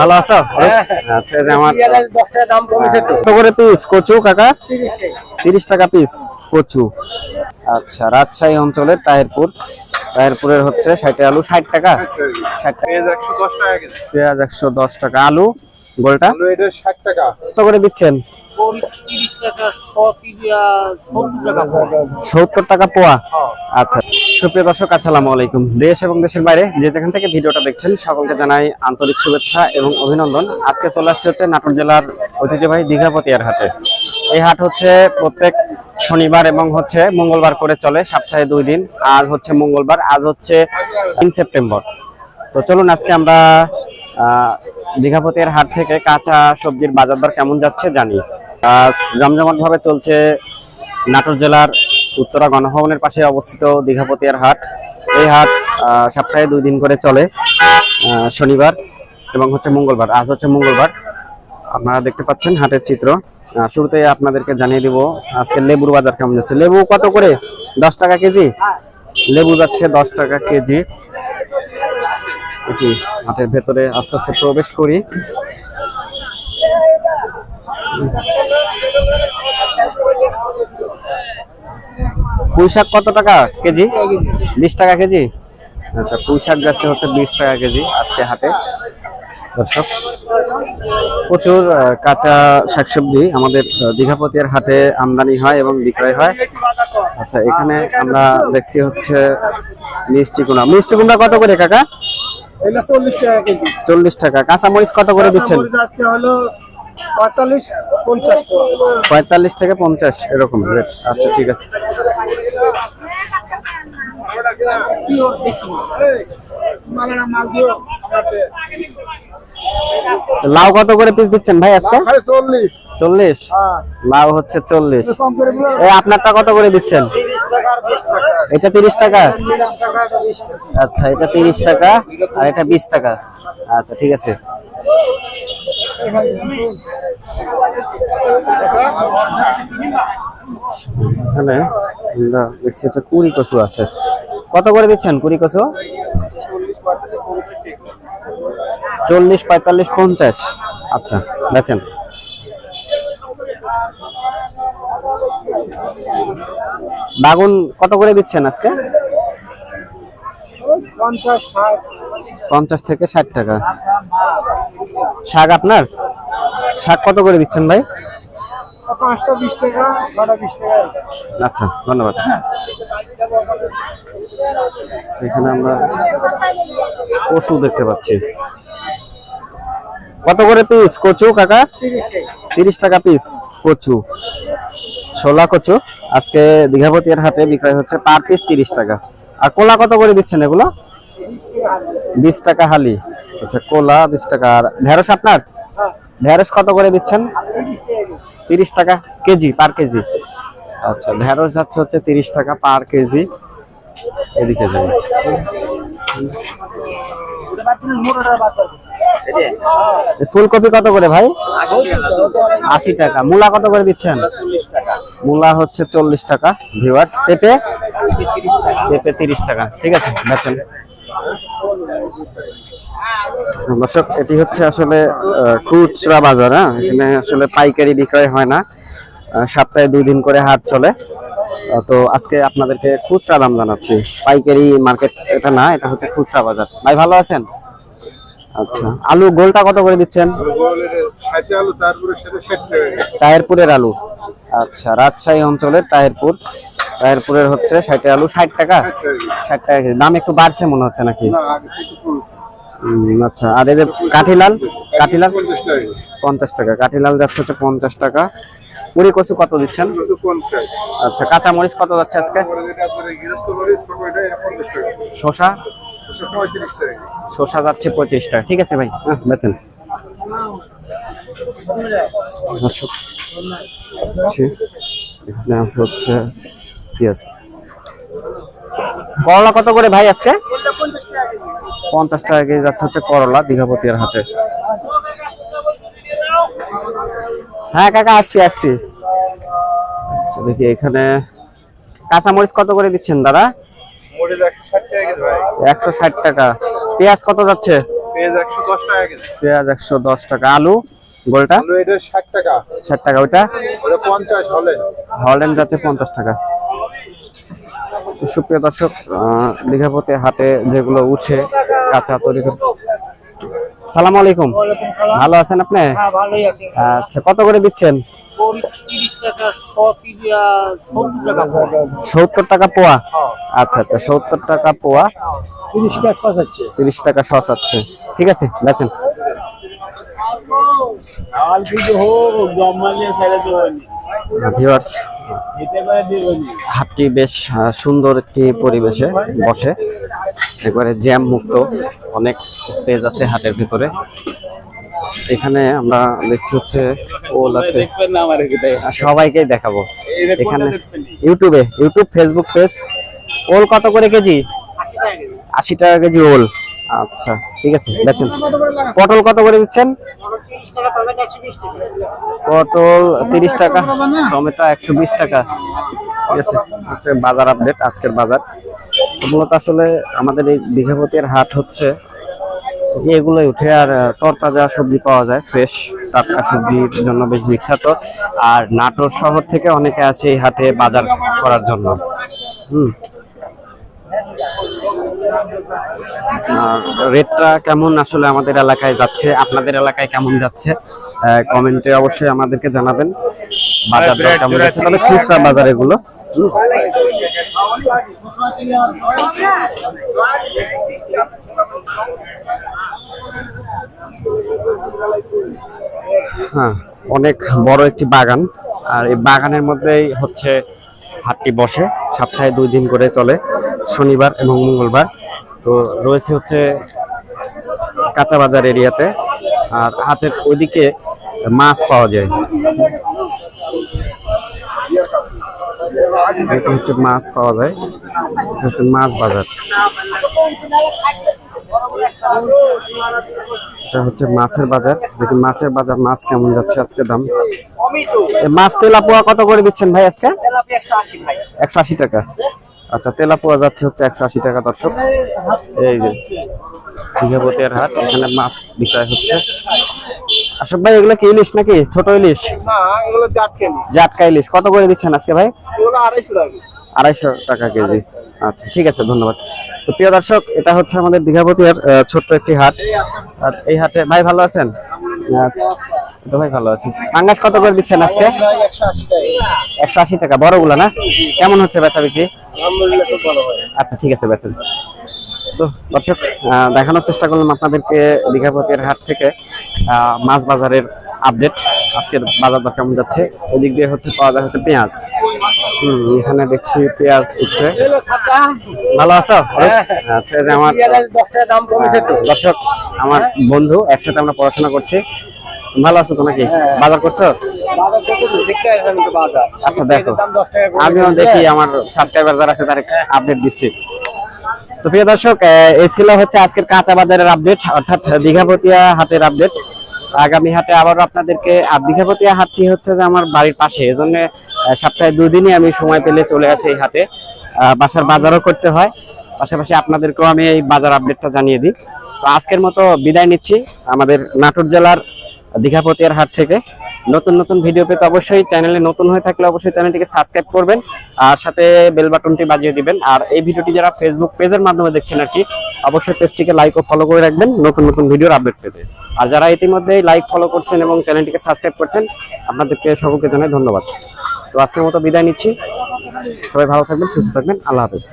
ভালো আছো? আচ্ছা আমার দশ টাকা দাম কমেছে তো। কত করে পিস কচু কাকা? তিরিশ টাকা। পিস কচু। আচ্ছা রাজশাহী অঞ্চলের টায়ারপুর টায়ারপুরের হচ্ছে ষাট আলু ষাট টাকা। ষাট টাকা। পেঁয়াজ একশো দশ টাকা কেজি। পেঁয়াজ একশো দশ টাকা। আলু গোলটা? আলু এটা ষাট টাকা। কত করে দিচ্ছেন? সত্তর টাকা পোয়া। আচ্ছা সুপ্রিয় দর্শক আসসালামু আলাইকুম। দেশ এবং দেশের বাইরে যে যেখান থেকে ভিডিওটা দেখছেন সকলকে জানাই আন্তরিক শুভেচ্ছা এবং অভিনন্দন। আজকে চলে আসছে হচ্ছে নাটোর জেলার ঐতিহ্যবাহী দীঘাপতিয়ার হাটে। এই হাট হচ্ছে প্রত্যেক শনিবার এবং হচ্ছে মঙ্গলবার করে চলে সপ্তাহে দুই দিন। আজ হচ্ছে মঙ্গলবার আজ হচ্ছে তিন সেপ্টেম্বর। তো চলুন আজকে আমরা আহ, দীঘাপতির হাট থেকে কাঁচা সবজির বাজার দর কেমন যাচ্ছে জানি। আজ জমজমাট ভাবে চলছে নাটোর জেলার উত্তরা গণভবনের পাশে অবস্থিত দীঘাপতিয়ার হাট। এই হাট সপ্তাহে দুই দিন করে চলে শনিবার এবং হচ্ছে মঙ্গলবার। আজ হচ্ছে মঙ্গলবার। আপনারা দেখতে পাচ্ছেন হাটের চিত্র। শুরুতে আপনাদেরকে জানিয়ে দিব আজকে লেবুর বাজার কেমন যাচ্ছে। লেবু কত করে? দশ টাকা কেজি? লেবু যাচ্ছে দশ টাকা কেজি। এটি হাটের ভেতরে আস্তে আস্তে প্রবেশ করি। পুঁই শাক কত টাকা কেজি? বিশ টাকা কেজি? আচ্ছা পুঁই শাক যাচ্ছে হচ্ছে বিশ টাকা কেজি আজকে হাটে। দর্শক প্রচুর কাঁচা শাকসবজি আমাদের আহ, দীঘাপতিয়ার হাটে আমদানি হয় এবং বিক্রয় হয়। আচ্ছা এখানে আমরা দেখছি হচ্ছে মিষ্টি কুমড়া। মিষ্টি কুমড়া কত করে কাকা? এটা চল্লিশ টাকা কেজি। চল্লিশ টাকা। কাঁচামরিচ কত করে দিচ্ছেন? আজকে হলো পঁয়তাল্লিশ পঞ্চাশ। টাকা পঁয়তাল্লিশ থেকে পঞ্চাশ এরকম রেট আচ্ছা ঠিক আছে। লাউ কত করে পিস দিচ্ছেন ভাই আজকে? চল্লিশ। হ্যাঁ। লাউ হচ্ছে চল্লিশ। আপনারটা কত করে দিচ্ছেন? এটা তিরিশ টাকা। আচ্ছা এটা তিরিশ টাকা আর এটা বিশ টাকা। আচ্ছা ঠিক আছে। এখানে দেখছি হচ্ছে কুড়ি কচু আছে। কত করে দিচ্ছেন কুড়ি কচু? চল্লিশ পঁয়তাল্লিশ পঞ্চাশ। আচ্ছা বেচেন। বাগুন কত করে দিচ্ছেন আজকে? পঞ্চাশ থেকে ষাট টাকা। শাক আপনার? শাক কত করে দিচ্ছেন ভাই? আচ্ছা ধন্যবাদ। এখানে আমরা পশু দেখতে পাচ্ছি। কত করে পিস কচু কাকা? তিরিশ টাকা। পিস কচু। ছোলা কচু। আজকে দীঘাপতির হাটে বিক্রয় হচ্ছে পার পিস তিরিশ টাকা। আর কোলা কত করে দিচ্ছেন এগুলো? বিশ টাকা হালি। আচ্ছা কোলা বিশ টাকা। আর ঢেঁড়স আপনার? ঢেঁড়স কত করে দিচ্ছেন? তিরিশ টাকা কেজি, পার কেজি। আচ্ছা ঢেঁড়স যাচ্ছে হচ্ছে তিরিশ টাকা পার কেজি। এদিকে এই ফুলকপি কত করে ভাই? আশি টাকা। মূলা কত করে দিচ্ছেন? মূলা হচ্ছে চল্লিশ টাকা। ভিউয়ার্স, পেঁপে? পেঁপে তিরিশ টাকা। ঠিক আছে দর্শক এটি হচ্ছে আসলে খুচরা বাজার হ্যাঁ? এখানে আসলে পাইকারি বিক্রয় হয় না। সপ্তাহে দুই দিন করে হাট চলে। তো আজকে আপনাদেরকে খুচরা দাম জানাচ্ছি। পাইকারি মার্কেট এটা না এটা হচ্ছে খুচরা বাজার। ভাই ভালো আছেন? আচ্ছা। আলু গোলটা কত করে দিচ্ছেন? ষাট আলু। আচ্ছা রাজশাহী অঞ্চলের তাহেরপুর। তাহেরপুরের হচ্ছে ষাট আলু। ষাট টাকা? ষাট টাকা দাম একটু বাড়ছে মনে হচ্ছে নাকি? আচ্ছা। আর এই যে কাঠিলাল? কাঠিলাল? পঞ্চাশ টাকা। কাঠিলাল যাচ্ছে হচ্ছে পঞ্চাশ টাকা। মুড়ি কচু কত দিচ্ছেন? আচ্ছা কাঁচা মরিচ কত যাচ্ছে আজকে? টাকা শসা যাচ্ছে পঁয়ত্রিশ টাকা। ঠিক আছে ভাই হ্যাঁ বেচেন। দর্শক, ছি, আছে হচ্ছে কি আছে? করলা কত করে ভাই আজকে? পঞ্চাশ টাকা কেজি যাচ্ছে হচ্ছে করলা দীঘাপতিয়ার হাটে। হ্যাঁ কাকা আসছি আসছি। আচ্ছা দেখি এখানে কাঁচামরিচ কত করে দিচ্ছেন দাদা? একশো ষাট টাকা পেঁয়াজ কত যাচ্ছে? পেঁয়াজ একশো দশ টাকা আলু গোলটা? ষাট টাকা। ষাট টাকা। ওইটা? পঞ্চাশ যাচ্ছে পঞ্চাশ টাকা। সুপ্রিয় দর্শক দীঘাপতি হাটে যেগুলো উঠছে কাঁচা তৈরি করে সালাম আলাইকুম। ভালো আছেন আপনি? হ্যাঁ আচ্ছা কত করে দিচ্ছেন? সত্তর টাকা পোয়া। পোয়া? আচ্ছা আচ্ছা সত্তর টাকা পোয়া। তিরিশ টাকা সস আছে। ঠিক আছে করে দেবেন। হাটটি বেশ সুন্দর একটি পরিবেশে বসে। একবারে জ্যাম মুক্ত। অনেক স্পেস আছে হাটের ভিতরে। এখানে আমরা দেখছি হচ্ছে ওল আছে। সবাইকেই দেখাবো। এখানে ইউটিউবে, ইউটিউব ফেসবুক পেজ ওল কত করে কেজি? আশি টাকা কেজি ওল। আচ্ছা ঠিক আছে দেখছেন পটল কত করে দিচ্ছেন? পটল তিরিশ টাকা, টমেটো একশো বিশ টাকা। ঠিক আছে বাজার আপডেট আজকের বাজার। মূলত আসলে আমাদের এই দীঘাপতির হাট হচ্ছে। এগুলোই উঠে আর তরতাজা সবজি পাওয়া যায় ফ্রেশ টাটকা সবজির জন্য বেশ বিখ্যাত। আর নাটোর শহর থেকে অনেকে আছে এই হাটে বাজার করার জন্য। হুম। রেটটা কেমন আসলে আমাদের এলাকায় যাচ্ছে? আপনাদের এলাকায় কেমন যাচ্ছে? কমেন্টে অবশ্যই আমাদেরকে জানাবেন। বাজার কেমন যাচ্ছে? তবে খুচরা বাজার এগুলো। হ্যাঁ অনেক বড় একটি বাগান। আর এই বাগানের মধ্যেই হচ্ছে হাটটি বসে, সপ্তাহে দুই দিন করে চলে, শনিবার এবং মঙ্গলবার। তো রয়েছে হচ্ছে কাঁচা বাজার এরিয়াতে, আর হাটের ওইদিকে মাছ পাওয়া যায়। এটা হচ্ছে মাছ পাওয়া যায়। এটা হচ্ছে মাছ বাজার। এটা হচ্ছে মাছের বাজার। দেখি মাছের বাজার মাছ কেমন যাচ্ছে আজকে দাম। মাছ তেলাপোয়া কত করে দিচ্ছেন ভাই আজকে? একশো আশি টাকা। আচ্ছা তেলাপোয়া যাচ্ছে হচ্ছে একশো আশি টাকা দর্শক। এই যে হাট এখানে মাছ বিক্রয় হচ্ছে। আসব ভাই এগুলো কি ইলিশ নাকি? ছোট ইলিশ? না এগুলো জাটকা ইলিশ। কত করে দিচ্ছেন আজকে ভাই? আড়াইশো টাকা আড়াইশো টাকা কেজি। আচ্ছা ঠিক আছে ধন্যবাদ। তো প্রিয় দর্শক এটা হচ্ছে আমাদের দীঘাপতির ছোট্ট একটি হাট। আর এই হাটে ভাই ভালো আছেন? আচ্ছা তো ভাই ভালো আছি। পাঙ্গাস কত করে দিচ্ছেন আজকে? একশো আশি টাকা বড়গুলো না? কেমন হচ্ছে বেচা বিক্রি? আচ্ছা ঠিক আছে বেচেন। তো দর্শক দেখানোর চেষ্টা করলাম আপনাদেরকে দীঘাপতির হাট থেকে মাছ বাজারের আপডেট আজকের বাজার দর কেমন যাচ্ছে? ওদিক দিয়ে হচ্ছে পাওয়া যায় হচ্ছে পেঁয়াজ। এখানে দেখছি পেঁয়াজ উঠছে। ভালো আছো? আচ্ছা আমার টাকা দাম কমেছে তো। আহ, দর্শক আমার বন্ধু একসাথে আমরা পড়াশোনা করছি। ভালো আছো তো নাকি বাজার করছ? আচ্ছা দেখো। আমিও দেখি আমার সাবস্ক্রাইবার যারা আছে তার আপডেট দিচ্ছি। তো প্রিয় দর্শক এই ছিল হচ্ছে আজকের কাঁচা বাজারের আপডেট অর্থাৎ দীঘাপতিয়া হাটের আপডেট আগামী হাটে আবার আপনাদেরকে আর হাটটি হচ্ছে যে আমার বাড়ির পাশে। এজন্য সপ্তাহে দুই দিনই আমি সময় পেলে চলে আসি এই হাটে। বাসার বাজারও করতে হয়। পাশাপাশি আপনাদেরকেও আমি এই বাজার আপডেটটা জানিয়ে দিই। তো আজকের মতো বিদায় নিচ্ছি আমাদের নাটোর জেলার দীঘাপতিয়ার হাট থেকে। নতুন নতুন ভিডিও পেতে অবশ্যই চ্যানেলে নতুন হয়ে থাকলে অবশ্যই চ্যানেলটিকে সাবস্ক্রাইব করবেন, আর সাথে বেল বাটনটি বাজিয়ে দিবেন। আর এই ভিডিওটি যারা ফেসবুক পেজের মাধ্যমে দেখছেন আর কি, অবশ্যই পেজটিকে লাইক ও ফলো করে রাখবেন, নতুন নতুন ভিডিওর আপডেট পেতে। আর যারা ইতিমধ্যেই লাইক ফলো করছেন এবং চ্যানেলটিকে সাবস্ক্রাইব করছেন, আপনাদেরকে সকলকে জানাই ধন্যবাদ। তো আজকের মতো বিদায় নিচ্ছি। সবাই ভালো থাকবেন, সুস্থ থাকবেন, আল্লাহ হাফেজ।